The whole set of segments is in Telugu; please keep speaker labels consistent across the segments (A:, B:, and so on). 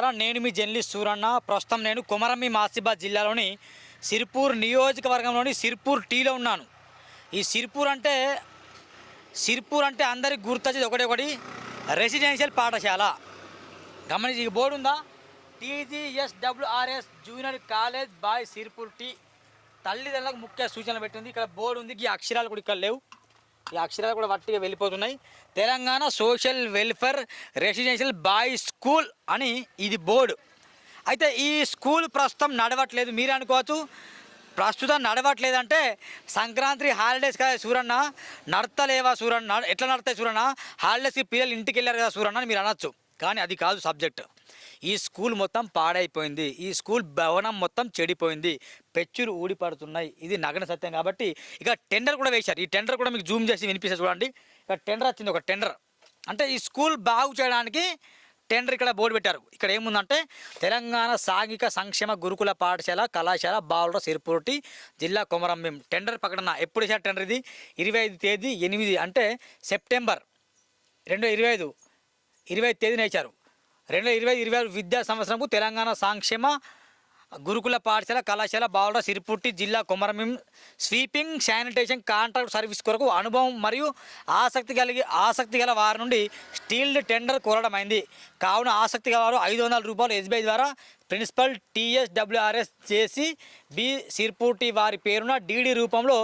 A: మిత్రులారా నేను మీ జర్నలిస్ట్ సూరన్న. ప్రస్తుతం నేను కొమరమి మాసిబాద్ జిల్లాలోని సిర్పూర్ నియోజకవర్గంలోని సిర్పూర్ టీలో ఉన్నాను. ఈ సిర్పూర్ అంటే సిర్పూర్ అంటే అందరికి గుర్తొచ్చేది ఒకటి ఒకటి రెసిడెన్షియల్ పాఠశాల. గమనించి ఈ బోర్డు ఉందా? TGSWRS junior college boy Sirpur T. తల్లిదండ్రులకు ముఖ్య సూచనలు పెట్టింది. ఇక్కడ బోర్డు ఉంది ఈ అక్షరాలు కూడా ఇక్కడ లేవు. ఈ అక్షరాలు కూడా వట్టిగా వెళ్ళిపోతున్నాయి. Telangana social welfare residential boy school అని ఇది బోర్డు. అయితే ఈ స్కూల్ ప్రస్తుతం నడవట్లేదు మీరు అనుకోవచ్చు. ప్రస్తుతం నడవట్లేదంటే సంక్రాంతి హాలిడేస్ కదా సూరన్న నడతలేవా సూరన్న ఎట్లా నడతాయి సూరన్న? హాలిడేస్కి పిల్లలు ఇంటికి వెళ్ళారు కదా సూరన్న అని మీరు అనొచ్చు. కానీ అది కాదు సబ్జెక్ట్. ఈ స్కూల్ మొత్తం పాడైపోయింది. ఈ స్కూల్ భవనం మొత్తం చెడిపోయింది. పెచ్చులు ఊడిపడుతున్నాయి. ఇది నగన సత్యం కాబట్టి ఇక టెండర్ కూడా వేశారు. ఈ టెండర్ కూడా మీకు జూమ్ చేసి వినిపిస్తే చూడండి. ఇక టెండర్ వచ్చింది ఒక టెండర్. అంటే ఈ స్కూల్ బాగు చేయడానికి టెండర్ ఇక్కడ బోర్డు పెట్టారు. ఇక్కడ ఏముందంటే తెలంగాణ సాంఘిక సంక్షేమ గురుకుల పాఠశాల కళాశాల బావుల సిరిపూర్టి జిల్లా కొమరంభీం. టెండర్ ప్రకటన ఎప్పుడు వేసారు టెండర్ ఇది? ఇరవై ఐదు తేదీ ఎనిమిది అంటే సెప్టెంబర్ రెండు ఇరవై ఐదు. ఇరవై తేదీన వేశారు. రెండు ఇరవై ఇరవై ఆరు విద్యా సంవత్సరంకు తెలంగాణ సంక్షేమ గురుకుల పాఠశాల కళాశాల బావుల సిరిపుట్టి జిల్లా కొమరమిం స్వీపింగ్ శానిటేషన్ కాంట్రాక్ట్ సర్వీస్ కొరకు అనుభవం మరియు ఆసక్తి కలిగి ఆసక్తి గల వారి నుండి స్టీల్డ్ టెండర్ కోరడమైంది. కావున ఆసక్తి గల వారు ఐదు వందల రూపాయలు ఎస్బీఐ ద్వారా ప్రిన్సిపల్ టీఎస్డబ్ల్యూఆర్ఎస్ చేసి బి సిర్పూటి వారి పేరున డీడీ రూపంలో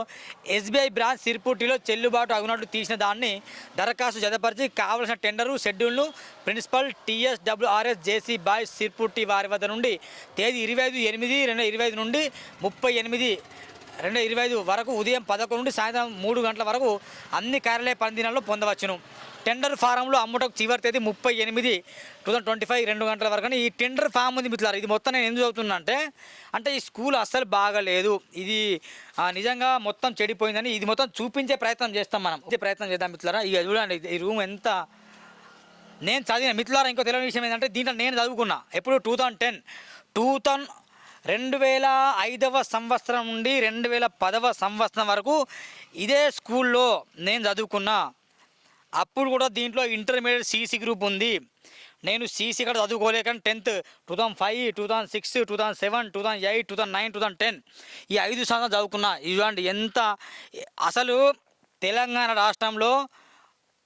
A: ఎస్బీఐ బ్రాంచ్ సిర్పూటిలో చెల్లుబాటు అగునట్లు తీసిన దాన్ని దరఖాస్తు జతపరిచి కావలసిన టెండరు షెడ్యూల్ను ప్రిన్సిపల్ టీఎస్డబ్ల్యూఆర్ఎస్ జేసీ బాయ్ సిర్పూటి వారి వద్ద నుండి తేదీ ఇరవై ఐదు ఎనిమిది రెండు ఇరవై ఐదు నుండి ముప్పై ఎనిమిది రెండు ఇరవై ఐదు వరకు ఉదయం పదకొండు నుండి సాయంత్రం మూడు గంటల వరకు అన్ని కార్యాలయ పనిదినాల్లో పొందవచ్చును. టెండర్ ఫారంలో అమ్ముటకు చివరి తేదీ ముప్పై ఎనిమిది టూ థౌసండ్ ట్వంటీ ఫైవ్ రెండు గంటల వరకు ఈ టెండర్ ఫామ్ ఉంది మిత్రులారు. ఇది మొత్తం నేను ఎందుకు చదువుతున్నా అంటే అంటే ఈ స్కూల్ అస్సలు బాగలేదు. ఇది నిజంగా మొత్తం చెడిపోయిందని ఇది మొత్తం చూపించే ప్రయత్నం చేస్తాం మనం. ఇదే ప్రయత్నం చేద్దాం మిత్రులారా. ఇక చూడండి ఈ రూమ్ ఎంత నేను చదివిన మిత్రులారా ఇంకో తెలియని విషయం ఏంటంటే దీంట్లో నేను చదువుకున్నా. ఎప్పుడు? Two thousand ten. Two thousand రెండు వేల ఐదవ సంవత్సరం నుండి రెండు వేల పదవ సంవత్సరం వరకు ఇదే స్కూల్లో నేను చదువుకున్నా. అప్పుడు కూడా దీంట్లో ఇంటర్మీడియట్ సీసీ గ్రూప్ ఉంది. నేను సీసీ కూడా చదువుకోలేక tenth two thousand five two thousand six two thousand seven two thousand eight two thousand nine two thousand ten ఈ ఐదు సంవత్సరాలు చదువుకున్నా. ఇవ్వండి ఎంత అసలు తెలంగాణ రాష్ట్రంలో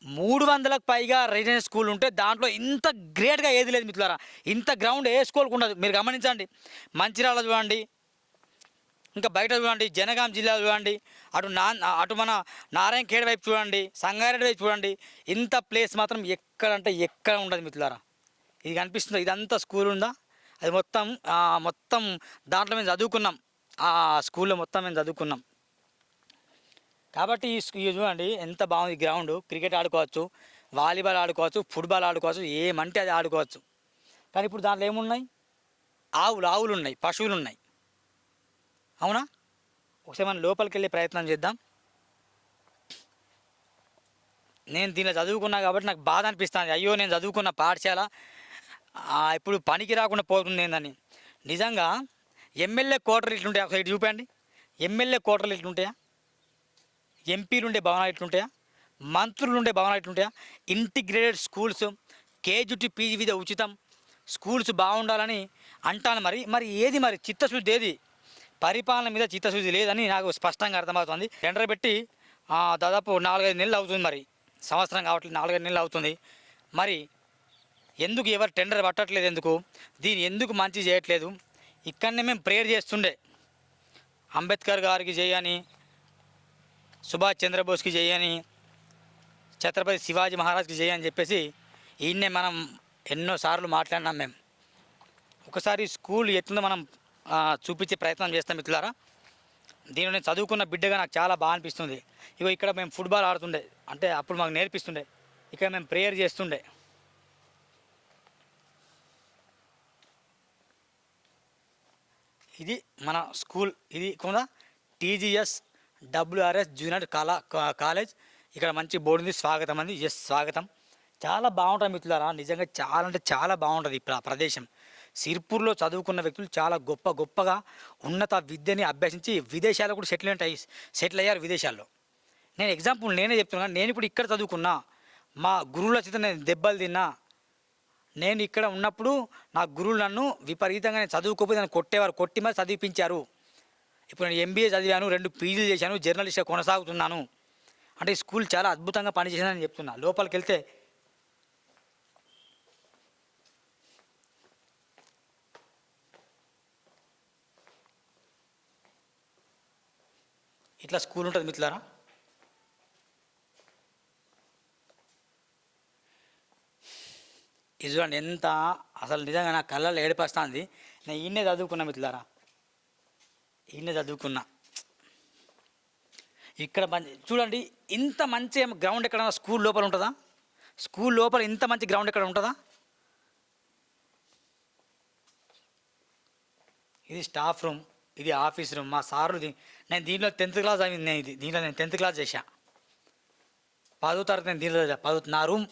A: మూడు వందలకు పైగా రెసిడెన్స్ స్కూల్ ఉంటే దాంట్లో ఇంత గ్రేట్గా ఏది లేదు మిత్రులారా. ఇంత గ్రౌండ్ ఏ స్కూల్కి ఉండదు. మీరు గమనించండి. మంచిర్యాల చూడండి. ఇంకా బయట చూడండి జనగాం జిల్లా చూడండి అటు నా అటు మన నారాయణ ఖేడ్ వైపు చూడండి సంగారెడ్డి వైపు చూడండి ఇంత ప్లేస్ మాత్రం ఎక్కడంటే ఎక్కడ ఉండదు మిత్రులారా. ఇది కనిపిస్తుంది? ఇదంతా స్కూల్ ఉందా? అది మొత్తం మొత్తం దాంట్లో మేము చదువుకున్నాం. ఆ స్కూల్లో మొత్తం మేము చదువుకున్నాం. కాబట్టి ఈ స్కూ- చూడండి ఎంత బాగుంది గ్రౌండ్. క్రికెట్ ఆడుకోవచ్చు వాలీబాల్ ఆడుకోవచ్చు ఫుట్బాల్ ఆడుకోవచ్చు ఏమంటే అది ఆడుకోవచ్చు. కానీ ఇప్పుడు దాంట్లో ఏమున్నాయి? ఆవులు ఆవులు ఉన్నాయి పశువులు ఉన్నాయి అవునా? ఒకసారి మనం లోపలికి వెళ్ళే ప్రయత్నం చేద్దాం. నేను దీనిలో చదువుకున్నా కాబట్టి నాకు బాధ అనిపిస్తుంది. అయ్యో నేను చదువుకున్న పాఠశాల ఇప్పుడు పనికి రాకుండా పోతుంది ఏందని. నిజంగా ఎమ్మెల్యే కోటర్లు ఇట్లుంటాయా? ఒకసారి చూపండి. ఎమ్మెల్యే కోటర్లు ఇట్లుంటాయా? ఎంపీలు ఉండే భవనాలు ఇట్లుంటాయా? మంత్రులు ఉండే భవనాలు ఇట్లుంటాయా? Integrated schools KG to PG విధ ఉచితం స్కూల్స్ బాగుండాలని అంటాను మరి. మరి ఏది మరి? చిత్తశుద్ధి ఏది? పరిపాలన మీద చిత్తశుద్ధి లేదని నాకు స్పష్టంగా అర్థమవుతుంది. టెండర్ పెట్టి దాదాపు నాలుగైదు నెలలు అవుతుంది మరి. సంవత్సరం కావట్లేదు నాలుగైదు నెలలు అవుతుంది. మరి ఎందుకు ఎవరు టెండర్ పట్టట్లేదు ఎందుకు? దీన్ని ఎందుకు మంచి చేయట్లేదు? ఇక్కడనే మేము ప్రేయర్ చేస్తుండే. అంబేద్కర్ గారికి చేయని సుభాష్ చంద్రబోస్కి చేయని ఛత్రపతి శివాజీ మహారాజ్కి చేయని చెప్పేసి ఈయన్నే మనం ఎన్నోసార్లు మాట్లాడినాం మేము. ఒకసారి స్కూల్ ఎట్లుందో మనం చూపించే ప్రయత్నం చేస్తాం మిత్రులారా. దీనిలో నేను చదువుకున్న బిడ్డగా నాకు చాలా బాగా అనిపిస్తుంది ఇగో ఇక్కడ మేము ఫుట్బాల్ ఆడుతుండే. అంటే అప్పుడు మాకు నేర్పిస్తుండే. ఇక్కడ మేము ప్రేయర్ చేస్తుండే. ఇది మన స్కూల్ ఇది కూడా టీజీఎస్ డబ్ల్యూఆర్ఎస్ జూనియర్ కళా కా- కాలేజ్. ఇక్కడ మంచి బోర్డు ఉంది. స్వాగతం అంది. ఎస్ స్వాగతం. చాలా బాగుంటుంది మిత్రులారా. నిజంగా చాలా అంటే చాలా బాగుంటుంది ఈ ప్ర- ప్రదేశం. సిర్పూర్లో చదువుకున్న వ్యక్తులు చాలా గొప్ప గొప్పగా ఉన్నత విద్యని అభ్యసించి విదేశాల్లో కూడా సెటిల్మెంట్ అయ్యి సెటిల్ అయ్యారు విదేశాల్లో. నేను ఎగ్జాంపుల్ నేనే చెప్తున్నాను నేను ఇప్పుడు ఇక్కడ చదువుకున్నా మా గురువుల చేత నేను దెబ్బలు తిన్నా నేను ఇక్కడ ఉన్నప్పుడు నా గురువులు నన్ను విపరీతంగా నేను చదువుకోపోతే నన్ను కొట్టేవారు కొట్టి మరి చదివిపించారు. ఇప్పుడు నేను ఎంబీఏ చదివాను రెండు పీజీలు చేశాను జర్నలిస్ట్గా కొనసాగుతున్నాను. అంటే స్కూల్ చాలా అద్భుతంగా పనిచేసిందని చెప్తున్నా. లోపలికి వెళ్తే ఇట్లా స్కూల్ ఉంటుంది మిత్రులారా? ఇది చూడండి ఎంత అసలు నిజంగా నా కళ్ళల్లో ఏడిపస్తుంది. నేను ఈయనే చదువుకున్నా మిత్రులారా. ఈయనే చదువుకున్నా. ఇక్కడ మంచి చూడండి ఇంత మంచి గ్రౌండ్ ఎక్కడ స్కూల్ లోపల ఉంటుందా? స్కూల్ లోపల ఇంత మంచి గ్రౌండ్ ఎక్కడ ఉంటుందా? ఇది స్టాఫ్ రూమ్. ఇది ఆఫీస్ రూమ్. మా సారు నేను దీంట్లో టెన్త్ క్లాస్ అయింది నేను ఇది. దీంట్లో నేను టెన్త్ క్లాస్ చేశా. పదో తరగతి నేను దీంట్లో పదో నా రూమ్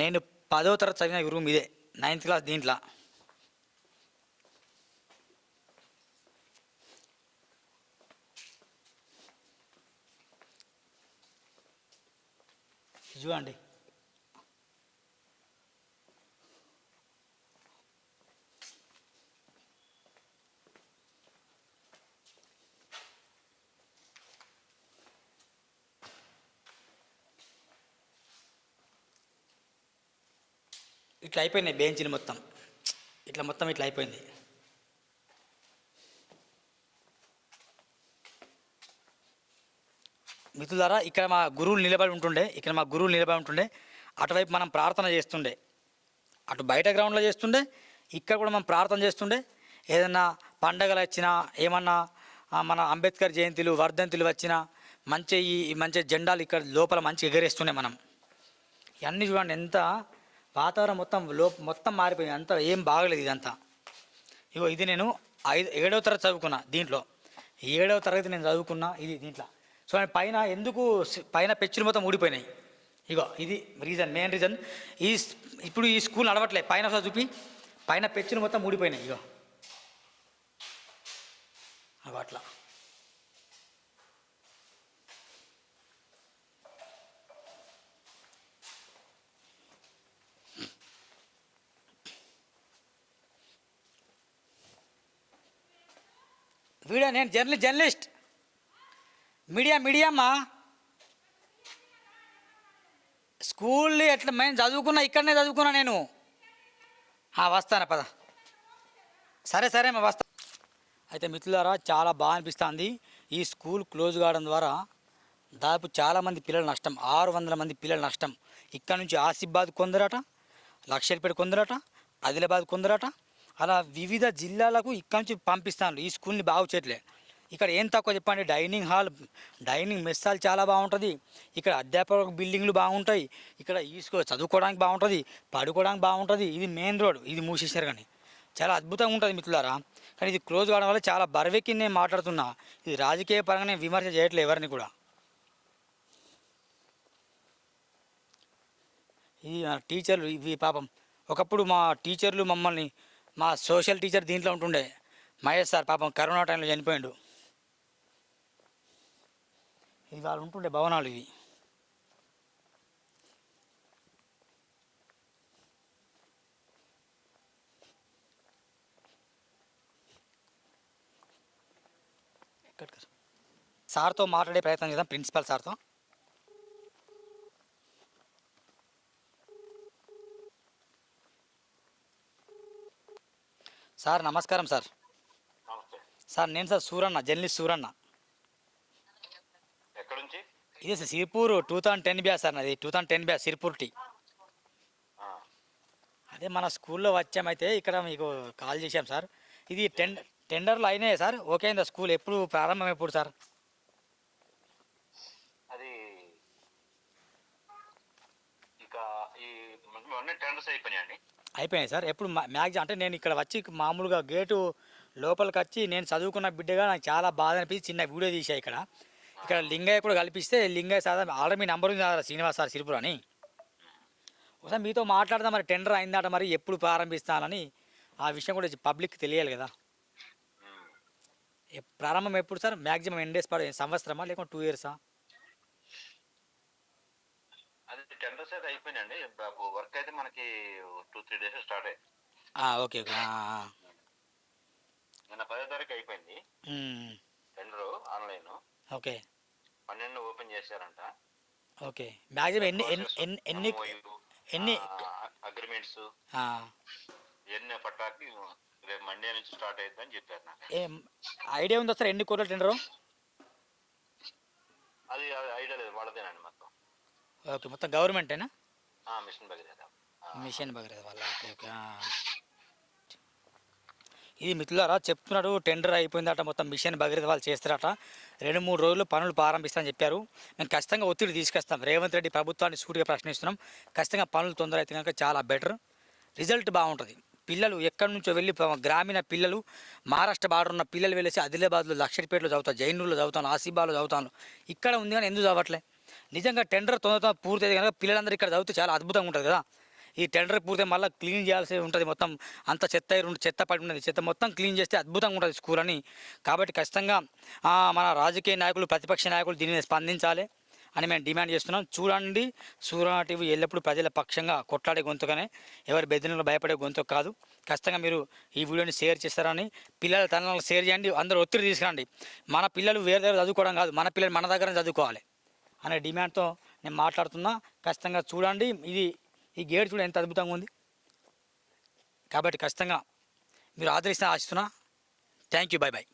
A: నేను పదో తరగతి చదివిన ఈ రూమ్ ఇదే. నైన్త్ క్లాస్ దీంట్లో. చూడండి ఇట్లా అయిపోయినాయి బెంచ్లు మొత్తం. ఇట్లా మొత్తం ఇట్లా అయిపోయింది. మిత్రులారా ఇక్కడ మా గురువులు నిలబడి ఉంటుండే ఇక్కడ మా గురువులు నిలబడి ఉంటుండే అటువైపు మనం ప్రార్థన చేస్తుండే అటు బయట గ్రౌండ్లో చేస్తుండే ఇక్కడ కూడా మనం ప్రార్థన చేస్తుండే. ఏదన్నా పండగలు వచ్చినా ఏమన్నా మన అంబేద్కర్ జయంతులు వర్ధంతులు వచ్చినా మంచి ఈ ఈ మంచి జెండాలు ఇక్కడ లోపల మంచి ఎగరేస్తుండే మనం. ఇవన్నీ చూడండి ఎంత వాతావరణం మొత్తం లో మొత్తం మారిపోయింది. అంత ఏం బాగలేదు ఇదంతా. ఇగో ఇది నేను ఐదు ఏడవ తరగతి చదువుకున్నా దీంట్లో. ఏడవ తరగతి నేను చదువుకున్నా ఇది దీంట్లో. సో పైన ఎందుకు పైన పెచ్చులు మొత్తం ఊడిపోయినాయి? ఇగో ఇది రీజన్ మెయిన్ రీజన్. ఈ ఇప్పుడు ఈ స్కూల్ నడవట్లే. పైన చూపి. పైన పెచ్చులు మొత్తం ఊడిపోయినాయి. ఇగో. అట్లా. వీడియో నేను జర్నలి జర్నలిస్ట్. మీడియా మీడియా అమ్మా స్కూల్ ఎట్లా మేము చదువుకున్నా ఇక్కడనే చదువుకున్నా నేను. వస్తాను పద. సరే సరే మా వస్తా. అయితే మిత్రులారా చాలా బాగా అనిపిస్తుంది. ఈ స్కూల్ క్లోజ్ కావడం ద్వారా దాదాపు చాలామంది పిల్లల నష్టం ఆరు వందల మంది పిల్లల నష్టం. ఇక్కడ నుంచి ఆసిఫాబాద్ కొందరట లక్షలపేట కొందరట ఆదిలాబాద్ కొందరట అలా వివిధ జిల్లాలకు ఇక్కడ నుంచి పంపిస్తాను ఈ స్కూల్ని బాగు చేయట్లే. ఇక్కడ ఏం తక్కువ చెప్పండి? డైనింగ్ హాల్ డైనింగ్ మెస్సాలు చాలా బాగుంటుంది. ఇక్కడ అధ్యాపక బిల్డింగ్లు బాగుంటాయి. ఇక్కడ ఈ స్కూల్ చదువుకోవడానికి బాగుంటుంది. పడుకోవడానికి బాగుంటుంది. ఇది మెయిన్ రోడ్. ఇది మూసేశారు కానీ. చాలా అద్భుతంగా ఉంటుంది మిత్రులారా. కానీ ఇది క్లోజ్ కావడం వల్ల చాలా బరవెక్కి నేను మాట్లాడుతున్నా. ఇది రాజకీయ పరంగా నేను విమర్శ చేయట్లేదు ఎవరిని కూడా. ఇది మన టీచర్లు ఇవి పాపం. ఒకప్పుడు మా టీచర్లు మమ్మల్ని మా సోషల్ టీచర్ దీంట్లో ఉంటుండే. మహేష్ సార్ పాపం కరోనా టైంలో చనిపోయిండు. ఇది వాళ్ళు ఉంటుండే భవనాలు ఇవి. సార్తో మాట్లాడే ప్రయత్నం చేద్దాం ప్రిన్సిపల్ సార్తో. సార్ నమస్కారం సార్. సార్ నేను సార్ సూరన్న జర్నలిస్ట్ సూరన్న. ఇదే sir Sirpur two thousand ten batch sir నాది two thousand ten batch Sirpur T. అదే మన స్కూల్లో వచ్చామైతే ఇక్కడ మీకు కాల్ చేశాం సార్. ఇది టెన్ టెండర్లు అయినాయి సార్? ఓకే అయిందా స్కూల్? ఎప్పుడు ప్రారంభం ఎప్పుడు సార్?
B: అది ఇక ఈ మొన్న టెండర్స్ అయిపోయినాయండి.
A: అయిపోయినాయి సార్. ఎప్పుడు మ్యాక్సిమం అంటే నేను ఇక్కడ వచ్చి మామూలుగా గేటు లోపలికి వచ్చి నేను చదువుకున్న బిడ్డగా నాకు చాలా బాధ అనిపించి చిన్న వీడియో తీసా ఇక్కడ. ఇక్కడ లింగయ్య కూడా కల్పిస్తే లింగయ్య సార్ ఆల్రెడీ మీ నంబర్ ఉంది కదా శ్రీనివాస్ సార్ సిరిపురం అని. ఒకసారి మీతో మాట్లాడదాం మరి టెండర్ అయిందట మరి ఎప్పుడు ప్రారంభిస్తానని ఆ విషయం కూడా పబ్లిక్ తెలియాలి కదా. ప్రారంభం ఎప్పుడు సార్? మ్యాక్సిమం ఎన్ని డేస్ పడు సంవత్సరమా లేకుంటే టూ ఇయర్సా?
B: టెండర్స్ అయితే అయిపోయినాయండి బాబు వర్క్ అయితే మనకి టూ త్రీ డేస్ స్టార్ట్ అయ్యింది
A: ఓకే.
B: నిన్న పదో తారీఖు అయిపోయింది. Tender online.
A: ఓకే.
B: పన్నెండు ఓపెన్ చేశారంట.
A: ఓకే. మ్యాక్సిమం ఎన్ని ఎన్ని ఎన్ని ఎన్ని
B: అగ్రిమెంట్స్. ఎన్ని పట్టాకి రేపు మండే నుంచి స్టార్ట్ అయ్యిందని చెప్పారు నాకు.
A: ఏం ఐడియా ఉందా సార్ ఎన్ని కోట్ల టెండరు
B: అది అది ఐడియా లేదు వాళ్ళదేనండి మొత్తం
A: ఓకే మొత్తం గవర్నమెంటేనా?
B: మిషన్ భగీరథ.
A: మిషన్ భగీరథ వల్ల ఓకే ఓకే ఆ. ఇది మిత్రులారా చెప్తున్నాడు టెండర్ అయిపోయిందట మొత్తం మిషన్ భగీరథ వాళ్ళు చేస్తారట. రెండు మూడు రోజులు పనులు ప్రారంభిస్తామని చెప్పారు. మేము ఖచ్చితంగా ఒత్తిడి తీసుకొస్తాం. రేవంత్ రెడ్డి ప్రభుత్వాన్ని సూటిగా ప్రశ్నిస్తున్నాం. ఖచ్చితంగా పనులు తొందర అయితే కనుక చాలా బెటర్. రిజల్ట్ బాగుంటుంది. పిల్లలు ఎక్కడి నుంచో వెళ్ళి గ్రామీణ పిల్లలు మహారాష్ట్ర బార్డర్ ఉన్న పిల్లలు వెళ్ళేసి ఆదిలాబాద్లో లక్షడిపేటలో చదువుతాను జైనూరులో చదువుతాను ఆసిబాలో చదువుతాను. ఇక్కడ ఉంది కానీ ఎందుకు చదవట్లే? నిజంగా టెండర్ తొందర తొందర పూర్తి అయితే కనుక పిల్లలందరూ ఇక్కడ చదివితే చాలా అద్భుతంగా ఉంటుంది కదా. ఈ టెండర్ పూర్తి మళ్ళీ క్లీన్ చేయాల్సి ఉంటుంది మొత్తం. అంత చెత్త రెండు చెత్త పడి ఉన్నది. చెత్త మొత్తం క్లీన్ చేస్తే అద్భుతంగా ఉంటుంది స్కూల్ అని. కాబట్టి ఖచ్చితంగా మన రాజకీయ నాయకులు ప్రతిపక్ష నాయకులు దీనిని స్పందించాలి అని మేము డిమాండ్ చేస్తున్నాం. చూడండి సూర్య టీవీ ఎల్లప్పుడూ ప్రజల పక్షంగా కొట్లాడే గొంతుకనే. ఎవరి బెదిరిలో భయపడే గొంతు కాదు. ఖచ్చితంగా మీరు ఈ వీడియోని షేర్ చేస్తారని పిల్లల తనలకు షేర్ చేయండి. అందరూ ఒత్తిడి తీసుకురండి. మన పిల్లలు వేరే దగ్గర చదువుకోవడం కాదు. మన పిల్లలు మన దగ్గర చదువుకోవాలి. అనే డిమాండ్తో నేను మాట్లాడుతున్నా. ఖచ్చితంగా చూడండి. ఇది ఈ గేట్ చూడ ఎంత అద్భుతంగా ఉంది. కాబట్టి ఖచ్చితంగా మీరు ఆదరిస్తే ఆశిస్తున్నా. Thank you bye. బాయ్